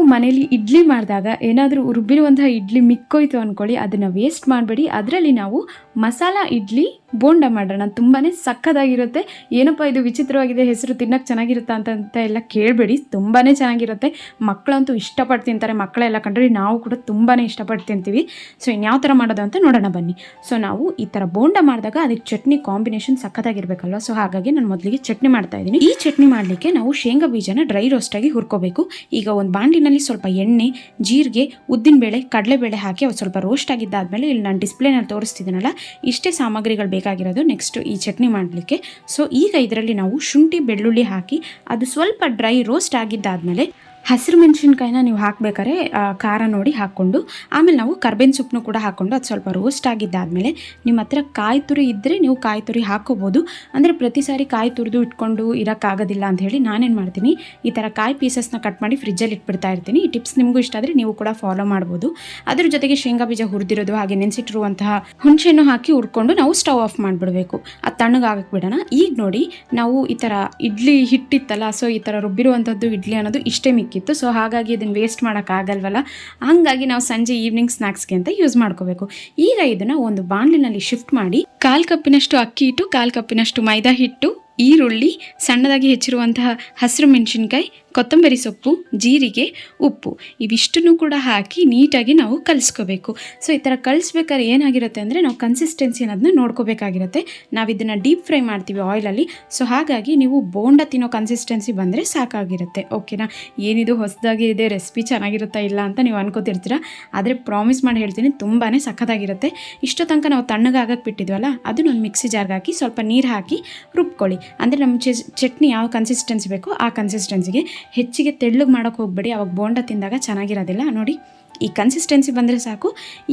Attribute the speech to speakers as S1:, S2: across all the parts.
S1: ನೀವು ಮನೇಲಿ ಇಡ್ಲಿ ಮಾಡಿದಾಗ ಏನಾದರೂ ರುಬ್ಬಿರುವಂತಹ ಇಡ್ಲಿ ಮಿಕ್ಕೋಯ್ತು ಅಂದ್ಕೊಳ್ಳಿ ಅದನ್ನು ವೇಸ್ಟ್ ಮಾಡಬೇಡಿ. ಅದರಲ್ಲಿ ನಾವು ಮಸಾಲ ಇಡ್ಲಿ ಬೋಂಡ ಮಾಡೋಣ. ತುಂಬಾ ಸಕ್ಕದಾಗಿರುತ್ತೆ. ಏನಪ್ಪ ಇದು ವಿಚಿತ್ರವಾಗಿದೆ, ಹೆಸರು ತಿನ್ನಕ್ಕೆ ಚೆನ್ನಾಗಿರುತ್ತಾ ಅಂತ ಎಲ್ಲ ಕೇಳಬೇಡಿ. ತುಂಬಾ ಚೆನ್ನಾಗಿರುತ್ತೆ. ಮಕ್ಕಳಂತೂ ಇಷ್ಟಪಟ್ಟು ತಿಂತಾರೆ. ಮಕ್ಕಳೆಲ್ಲ ಕಂಡ್ರೆ ನಾವು ಕೂಡ ತುಂಬಾ ಇಷ್ಟಪಟ್ಟು ತಿಂತೀವಿ. ಸೊ ಇನ್ಯಾವ ಥರ ಮಾಡೋದು ಅಂತ ನೋಡೋಣ ಬನ್ನಿ. ಸೊ ನಾವು ಈ ಥರ ಬೋಂಡ ಮಾಡಿದಾಗ ಅದಕ್ಕೆ ಚಟ್ನಿ ಕಾಂಬಿನೇಷನ್ ಸಕ್ಕತ್ತಾಗಿರ್ಬೇಕಲ್ವ ಸೊ ಹಾಗಾಗಿ ನಾನು ಮೊದಲಿಗೆ ಚಟ್ನಿ ಮಾಡ್ತಾ ಇದ್ದೀನಿ. ಈ ಚಟ್ನಿ ಮಾಡಲಿಕ್ಕೆ ನಾವು ಶೇಂಗಾ ಬೀಜನ ಡ್ರೈ ರೋಸ್ಟಾಗಿ ಹುರ್ಕೋಬೇಕು. ಈಗ ಒಂದು ಬಾಂಡಿನಲ್ಲಿ ಸ್ವಲ್ಪ ಎಣ್ಣೆ, ಜೀರಿಗೆ ಉದ್ದಿನಬೇಳೆ ಕಡಲೆಬೇಳೆ ಹಾಕಿ ಅವು ಸ್ವಲ್ಪ ರೋಸ್ಟ್ ಆಗಿದ್ದಾದಮೇಲೆ ಇಲ್ಲಿ ನಾನು ಡಿಸ್ಪ್ಲೇನಲ್ಲಿ ತೋರಿಸ್ತಿದ್ದೀನಲ್ಲ, ಇಷ್ಟೇ ಸಾಮಗ್ರಿಗಳು ಬೇಕಾಗಿರೋದು ನೆಕ್ಸ್ಟು ಈ ಚಟ್ನಿ ಮಾಡಲಿಕ್ಕೆ. ಸೊ ಈಗ ಇದರಲ್ಲಿ ನಾವು ಶುಂಠಿ, ಬೆಳ್ಳುಳ್ಳಿ ಹಾಕಿ ಅದು ಸ್ವಲ್ಪ ಡ್ರೈ ರೋಸ್ಟ್ ಆಗಿದ್ದಾದಮೇಲೆ ಹಸಿರು ಮೆಣಸಿನ್ಕಾಯಿನ ನೀವು ಹಾಕಬೇಕಾದ್ರೆ ಖಾರ ನೋಡಿ ಹಾಕ್ಕೊಂಡು, ಆಮೇಲೆ ನಾವು ಕರ್ಬೇವಿನ ಸೊಪ್ಪನ್ನು ಕೂಡ ಹಾಕ್ಕೊಂಡು ಅದು ಸ್ವಲ್ಪ ರೋಸ್ಟ್ ಆಗಿದ್ದಾದಮೇಲೆ ನಿಮ್ಮ ಹತ್ರ ಕಾಯಿ ತುರಿ ಇದ್ದರೆ ನೀವು ಕಾಯಿ ತುರಿ ಹಾಕೋಬೋದು. ಅಂದರೆ ಪ್ರತಿ ಸಾರಿ ಕಾಯಿ ತುರಿದು ಇಟ್ಕೊಂಡು ಇರೋಕ್ಕಾಗೋದಿಲ್ಲ ಅಂತ ಹೇಳಿ ನಾನೇನು ಮಾಡ್ತೀನಿ, ಈ ಥರ ಕಾಯಿ ಪೀಸಸ್ನ ಕಟ್ ಮಾಡಿ ಫ್ರಿಜ್ಜಲ್ಲಿ ಇಟ್ಬಿಡ್ತಾ ಇರ್ತೀನಿ. ಈ ಟಿಪ್ಸ್ ನಿಮಗೂ ಇಷ್ಟ ಆದರೆ ನೀವು ಕೂಡ ಫಾಲೋ ಮಾಡ್ಬೋದು. ಅದ್ರ ಜೊತೆಗೆ ಶೇಂಗಾ ಬೀಜ ಹುರಿದಿರೋದು ಹಾಗೆ ನೆನೆಸಿಟ್ಟಿರುವಂತಹ ಹುಣಸೆಯನ್ನು ಹಾಕಿ ಹುರ್ಕೊಂಡು ನಾವು ಸ್ಟವ್ ಆಫ್ ಮಾಡಿಬಿಡಬೇಕು. ಅದು ತಣ್ಣಗಾಗಕ್ಕೆ ಬಿಡೋಣ. ಈಗ ನೋಡಿ ನಾವು ಈ ಥರ ಇಡ್ಲಿ ಹಿಟ್ಟಿತ್ತಲ್ಲ ಸೊ ಈ ಥರ ರುಬ್ಬಿರುವಂಥದ್ದು ಇಡ್ಲಿ ಅನ್ನೋದು ಇಷ್ಟೇ ಮಿಕ್ಕಿತ್ತು ಸೊ ಹಾಗಾಗಿ ಇದನ್ನು ವೇಸ್ಟ್ ಮಾಡೋಕ್ಕಾಗಲ್ವಲ್ಲ ಹಂಗಾಗಿ ನಾವು ಸಂಜೆ ಈವ್ನಿಂಗ್ ಸ್ನ್ಯಾಕ್ಸ್ಗೆ ಅಂತ ಯೂಸ್ ಮಾಡ್ಕೋಬೇಕು. ಈಗ ಇದನ್ನು ಒಂದು ಬಾಣಲಿನಲ್ಲಿ ಶಿಫ್ಟ್ ಮಾಡಿ, ಕಾಲು ಕಪ್ಪಿನಷ್ಟು ಅಕ್ಕಿ ಹಿಟ್ಟು, ಕಾಲು ಕಪ್ಪಿನಷ್ಟು ಮೈದಾ ಹಿಟ್ಟು, ಈರುಳ್ಳಿ, ಸಣ್ಣದಾಗಿ ಹೆಚ್ಚಿರುವಂತಹ ಹಸಿರು ಮೆಣಸಿನ್ಕಾಯಿ ಕೊತ್ತಂಬರಿ ಸೊಪ್ಪು, ಜೀರಿಗೆ, ಉಪ್ಪು ಇವಿಷ್ಟನ್ನು ಕೂಡ ಹಾಕಿ ನೀಟಾಗಿ ನಾವು ಕಲಿಸ್ಕೋಬೇಕು. ಸೊ ಈ ಥರ ಕಲಿಸ್ಬೇಕಾದ್ರೆ ಏನಾಗಿರುತ್ತೆ ಅಂದರೆ ನಾವು ಕನ್ಸಿಸ್ಟೆನ್ಸಿ ಅನ್ನೋದನ್ನ ನೋಡ್ಕೋಬೇಕಾಗಿರುತ್ತೆ. ನಾವು ಇದನ್ನು ಡೀಪ್ ಫ್ರೈ ಮಾಡ್ತೀವಿ ಆಯಿಲಲ್ಲಿ ಸೊ ಹಾಗಾಗಿ ನೀವು ಬೋಂಡ ತಿನ್ನೋ ಕನ್ಸಿಸ್ಟೆನ್ಸಿ ಬಂದರೆ ಸಾಕಾಗಿರುತ್ತೆ. ಓಕೆನಾ ಏನಿದು ಹೊಸದಾಗಿ ಇದೆ ರೆಸಿಪಿ ಚೆನ್ನಾಗಿರುತ್ತಾ ಇಲ್ಲ ಅಂತ ನೀವು ಅನ್ಕೋತಿರ್ತೀರ. ಆದರೆ ಪ್ರಾಮಿಸ್ ಮಾಡಿ ಹೇಳ್ತೀನಿ ತುಂಬಾ ಸಖತ್ತಾಗಿರುತ್ತೆ. ಇಷ್ಟೋ ತನಕ ನಾವು ತಣ್ಣಗಾಗಕ್ಕೆ ಬಿಟ್ಟಿದ್ವಲ್ಲ, ಅದನ್ನ ಒಂದು ಮಿಕ್ಸಿ ಜಾರ್ಗೆ ಹಾಕಿ ಸ್ವಲ್ಪ ನೀರು ಹಾಕಿ ರುಬ್ಕೊಳ್ಳಿ. ಅಂದರೆ ನಮ್ಮ ಚಟ್ನಿ ಯಾವ ಕನ್ಸಿಸ್ಟೆನ್ಸಿ ಬೇಕೋ ಆ ಕನ್ಸಿಸ್ಟೆನ್ಸಿಗೆ ಹೆಚ್ಚಿಗೆ ತೆಳ್ಳಗೆ ಮಾಡೋಕೆ ಹೋಗ್ಬೇಡಿ. ಅವಾಗ ಬೋಂಡ ತಿಂದಾಗ ಚೆನ್ನಾಗಿರೋದಿಲ್ಲ. ನೋಡಿ, ಈ ಕನ್ಸಿಸ್ಟೆನ್ಸಿ ಬಂದರೆ ಸಾಕು.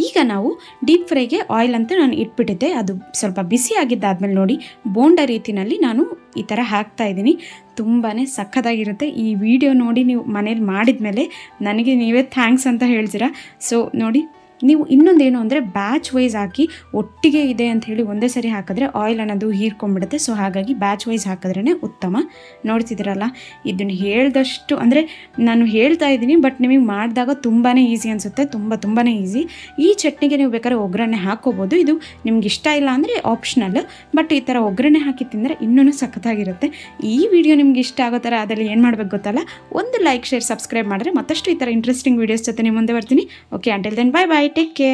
S1: ಈಗ ನಾವು ಡೀಪ್ ಫ್ರೈಗೆ ಆಯಿಲ್ ಅಂತ ನಾನು ಇಟ್ಬಿಟ್ಟಿದ್ದೆ. ಅದು ಸ್ವಲ್ಪ ಬಿಸಿ ಆಗಿದ್ದಾದ್ಮೇಲೆ ನೋಡಿ ಬೋಂಡ ರೀತಿಯಲ್ಲಿ ನಾನು ಈ ಥರ ಹಾಕ್ತಾ ಇದ್ದೀನಿ. ತುಂಬಾ ಸಖತ್ತಾಗಿರುತ್ತೆ. ಈ ವಿಡಿಯೋ ನೋಡಿ ನೀವು ಮನೇಲಿ ಮಾಡಿದ ಮೇಲೆ ನನಗೆ ನೀವೇ ಥ್ಯಾಂಕ್ಸ್ ಅಂತ ಹೇಳ್ತೀರಾ? ಸೊ ನೋಡಿ ನೀವು ಇನ್ನೊಂದೇನು ಅಂದರೆ ಬ್ಯಾಚ್ ವೈಸ್ ಹಾಕಿ ಒಟ್ಟಿಗೆ ಇದೆ ಅಂತ ಹೇಳಿ ಒಂದೇ ಸರಿ ಹಾಕಿದ್ರೆ ಆಯಿಲ್ ಅನ್ನೋದು ಹೀರ್ಕೊಂಡ್ಬಿಡುತ್ತೆ. ಸೊ ಹಾಗಾಗಿ ಬ್ಯಾಚ್ ವೈಸ್ ಹಾಕಿದ್ರೇ ಉತ್ತಮ. ನೋಡ್ತಿದ್ದೀರಲ್ಲ, ಇದನ್ನು ಹೇಳಿದಷ್ಟು ಅಂದರೆ ನಾನು ಹೇಳ್ತಾ ಇದ್ದೀನಿ ಬಟ್ ನಿಮಗೆ ಮಾಡಿದಾಗ ತುಂಬಾ ಈಸಿ ಅನಿಸುತ್ತೆ, ತುಂಬ ತುಂಬಾ ಈಸಿ ಈ ಚಟ್ನಿಗೆ ನೀವು ಬೇಕಾದ್ರೆ ಒಗ್ಗರಣೆ ಹಾಕೋಬೋದು ಇದು ನಿಮ್ಗೆ ಇಷ್ಟ ಇಲ್ಲ ಅಂದರೆ ಆಪ್ಷನಲ್ ಬಟ್ ಈ ಥರ ಒಗ್ಗರಣೆ ಹಾಕಿ ತಿಂದರೆ ಇನ್ನೂ ಸಖತ್ತಾಗಿರುತ್ತೆ. ಈ ವಿಡಿಯೋ ನಿಮ್ಗೆ ಇಷ್ಟ ಆಗೋ ಥರ ಅದರಲ್ಲಿ ಏನು ಮಾಡಬೇಕು ಗೊತ್ತಲ್ಲ? ಒಂದು ಲೈಕ್ ಶೇರ್ ಸಬ್ಸ್ಕ್ರೈಬ್ ಮಾಡಿದ್ರೆ ಮತ್ತಷ್ಟು ಈ ಥರ ಇಂಟ್ರೆಸ್ಟಿಂಗ್ ವೀಡಿಯೋಸ್ ಜೊತೆ ನಿಮ್ಮ ಮುಂದೆ ಬರ್ತೀನಿ. Okay until then bye bye Take care.